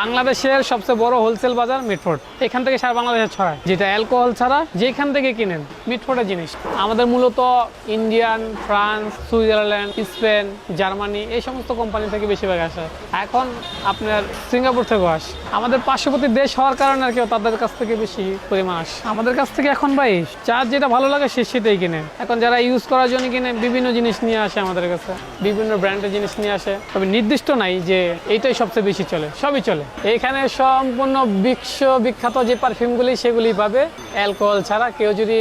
বাংলাদেশের সবচেয়ে বড় হোলসেল বাজার মিটফোর্ড। এখান থেকে সারা বাংলাদেশে ছড়ায়। যেটা অ্যালকোহল ছাড়া যেখান থেকে কিনেন, মিটফোর্ডের জিনিস। আমাদের মূলত Indian France Switzerland Spain Germany এই সমস্ত কোম্পানি থেকে বেশিরভাগ আসে। এখন আপনার সিঙ্গাপুর থেকেও আসে। আমাদের পার্শ্ববর্তী দেশ হওয়ার কারণে আর কি তাদের কাছ থেকে বেশি পরিমাণ আসে। আমাদের কাছ থেকে এখন ভাই, যার যেটা ভালো লাগে সে সেটাই কিনে। এখন যারা ইউজ করার জন্য কিনে, বিভিন্ন জিনিস নিয়ে আসে আমাদের কাছে। বিভিন্ন ব্র্যান্ডের জিনিস নিয়ে আসে। তবে নির্দিষ্ট নাই যে এইটাই সবচেয়ে বেশি চলে। সবই চলে। এখানে সম্পূর্ণ বিশ্ব বিখ্যাত যে পারফিউমগুলি, সেগুলি পাবে। অ্যালকোহল ছাড়া কেউ যদি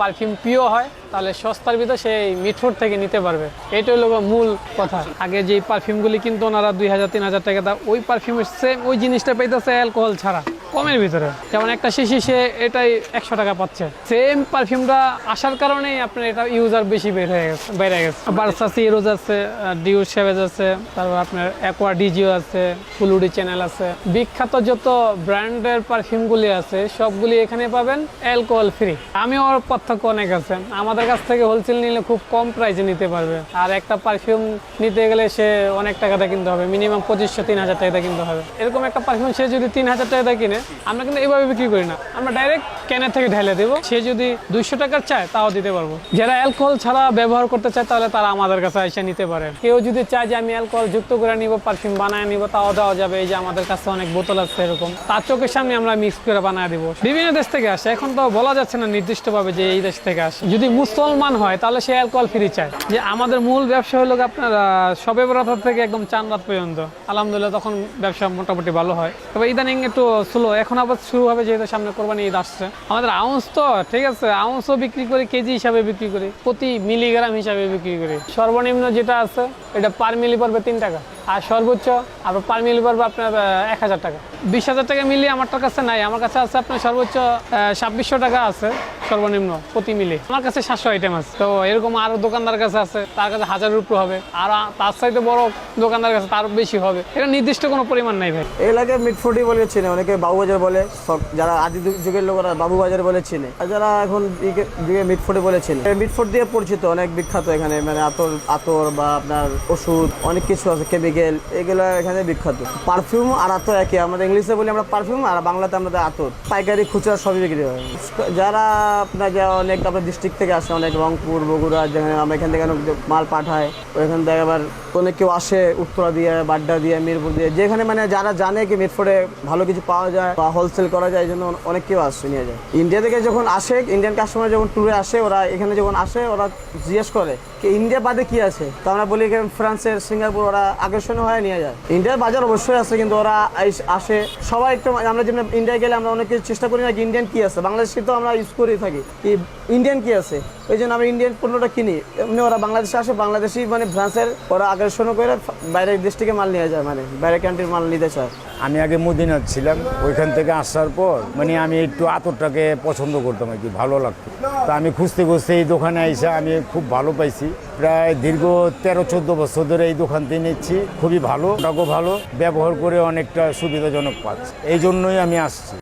পারফিউম প্রিয় হয়, তাহলে সস্তার ভিতর সেই মিঠুর থেকে নিতে পারবে। এটা হলো মূল কথা। আগে যে পারফিউমগুলি কিন্তু ওনারা দুই হাজার, তিন হাজার টাকা দাও ওই পারফিউমের সেম ওই জিনিসটা পাইতেছে অ্যালকোহল ছাড়া। কমের ভিতরে। যেমন একটা শিশি, সে এটাই একশো টাকা পাচ্ছে। সেম পারফিউমটা আসার কারণেই আপনার এটা ইউজার বেশি বের হয়ে গেছে, বেড়ে গেছে। বার্সাসি রোজ আছে ডিউ সেভেজ আছে, তারপর আপনার অ্যাকোয়া ডিজিও আছে ফুলুডি চ্যানেল আছে। বিখ্যাত যত ব্র্যান্ডের পারফিউমগুলি আছে, সবগুলি এখানে পাবেন অ্যালকোহল ফ্রি আমি ওর পার্থক্য অনেক আছে। আমাদের কাছ থেকে হোলসেল নিলে খুব কম প্রাইসে নিতে পারবে। আর একটা পারফিউম নিতে গেলে সে অনেক টাকাতে কিনতে হবে। মিনিমাম পঁচিশশো, তিন হাজার টাকাতে কিনতে হবে। এরকম একটা পারফিউম সে যদি তিন হাজার টাকাতে কিনে আমরা কিন্তু এইভাবে বিক্রি করি না। আমরা ডাইরেক্ট ক্যানের থেকে ঢেলে দেবো। সে যদি দুইশো টাকার চায়, তাও দিতে পারব। যারা অ্যালকোহল ছাড়া ব্যবহার করতে চায়, তাহলে তারা আমাদের কাছে এসে নিতে পারে। কেউ যদি চায় যে আমি অ্যালকোহল যুক্ত করে নিব পারফিউম বানায় নিব, তাও দেওয়া যাবে। এই যে আমাদের কাছে অনেক বোতল আছে এরকম। তার চোখের সামনে আমরা মিক্স করে বানায় দিব। বিভিন্ন দেশ থেকে আসে। এখন তো বলা যাচ্ছে না নির্দিষ্টভাবে যে এই দেশ থেকে আসে। যদি মুসলমান হয়, তাহলে সে অ্যালকোহল ফ্রি চায়। যে আমাদের মূল ব্যবসা হলো আপনার সবে বরাত থেকে একদম চান রাত পর্যন্ত। আলহামদুলিল্লাহ, তখন ব্যবসা মোটামুটি ভালো হয়। তবে ইদানিং একটু স্লো এখন আবার শুরু হবে যেহেতু সামনে কোরবানি ঈদ আসছে। আমাদের আউন্স তো, ঠিক আছে, আউন্সও বিক্রি করে, কেজি হিসাবে বিক্রি করি, প্রতি মিলিগ্রাম হিসাবে বিক্রি করি। সর্বনিম্ন যেটা আছে এটা পার মিলি পড়বে তিন টাকা। আর সর্বোচ্চ, আবার পার মিলি পড়বে আপনার এক হাজার টাকা। বিশ হাজার টাকা মিলি আমার কাছে নাই। আমার কাছে আছে আপনার সর্বোচ্চ ছাব্বিশশো টাকা আছে, সর্বনিম্ন, প্রতি মিলি। আমার কাছে সাতশো আইটেম আছে। তো এরকম আরও দোকানদার কাছে আছে, তার কাছে হাজার উপর হবে। আর তার সাইডে বড় দোকানদার কাছে তার বেশি হবে। এটা নির্দিষ্ট কোনো পরিমাণ নাই ভাই। এলাকায় মিটফুটি বলে চিনে, অনেকে বাবুবাজার বলে যারা আদি যুগের লোকেরা বাবুবাজার বলে চিনে। আর যারা এখন দিকে- মিটফুটি বলে চিনে। মিটফুট দিয়ে পরিচিত অনেক বিখ্যাত এখানে মানে আতর আতর বা আপনার ওষুধ, অনেক কিছু আছে কেমিক্যাল এগুলো এখানে বিখ্যাত। পারফিউম আর আতর একই, আমাদের ইংলিশে বলি আমরা পারফিউম আর বাংলাতে আমাদের আতর। পাইকারি খুচরা সবই বিক্রি হয়। যারা আপনার যা অনেক আপনার ডিস্ট্রিক্ট থেকে আসে, অনেক রংপুর, বগুড়া, যেখানে আমরা এখান থেকে অনেক মাল পাঠায়, ওইখান থেকে আবার অনেক কেউ আসে উত্তরা দিয়ে, বাড্ডা দিয়ে, মিরপুর দিয়ে, যেখানে মানে যারা জানে কি মিরপুরে ভালো কিছু পাওয়া যায় বা হোলসেল করা যায় জন্য অনেক কেউ আসে, নিয়ে যায়। ইন্ডিয়া থেকে যখন আসে ইন্ডিয়ান কাস্টমার যখন ট্যুরে আসে, ওরা এখানে যখন আসে, ওরা জিজ্ঞেস করে, কি ইন্ডিয়া বাদে কি আছে? তো আমরা বলি, এখানে ফ্রান্সের সিঙ্গাপুর, ওরা আকর্ষণীয় হয়ে নিয়ে যায়। ইন্ডিয়ার বাজার অবশ্যই আছে, কিন্তু ওরা আসে। সবাই একটু, আমরা যেমন ইন্ডিয়ায় গেলে আমরা অনেক কিছু চেষ্টা করি না ইন্ডিয়ান কী আছে। বাংলাদেশে তো আমরা ইউজ করেই থাকি কি ইন্ডিয়ান কী আছে? ওই জন্য আমরা ইন্ডিয়ান পণ্যটা কিনি। এমনি ওরা বাংলাদেশে আসে, বাংলাদেশি মানে ফ্রান্সের, ওরা আকর্ষণ করে, বাইরের দেশ থেকে মাল নিয়ে যায় মানে বাইরের কান্ট্রির মাল নিতে চায়। আমি আগে মদিনার ছিলাম, ওইখান থেকে আসার পর মানে আমি একটু আতরটাকে পছন্দ করতাম আর কি, ভালো লাগতো। তা আমি খুঁজতে খুঁজতে এই দোকানে এসে আমি খুব ভালো পাইছি। প্রায় দীর্ঘ তেরো, চোদ্দ বছর ধরে এই দোকান থেকে নিচ্ছি, খুবই ভালো, ওটাকেও ভালো, ব্যবহার করে অনেকটা সুবিধাজনক পাচ্ছি। এই জন্যই আমি আসছি।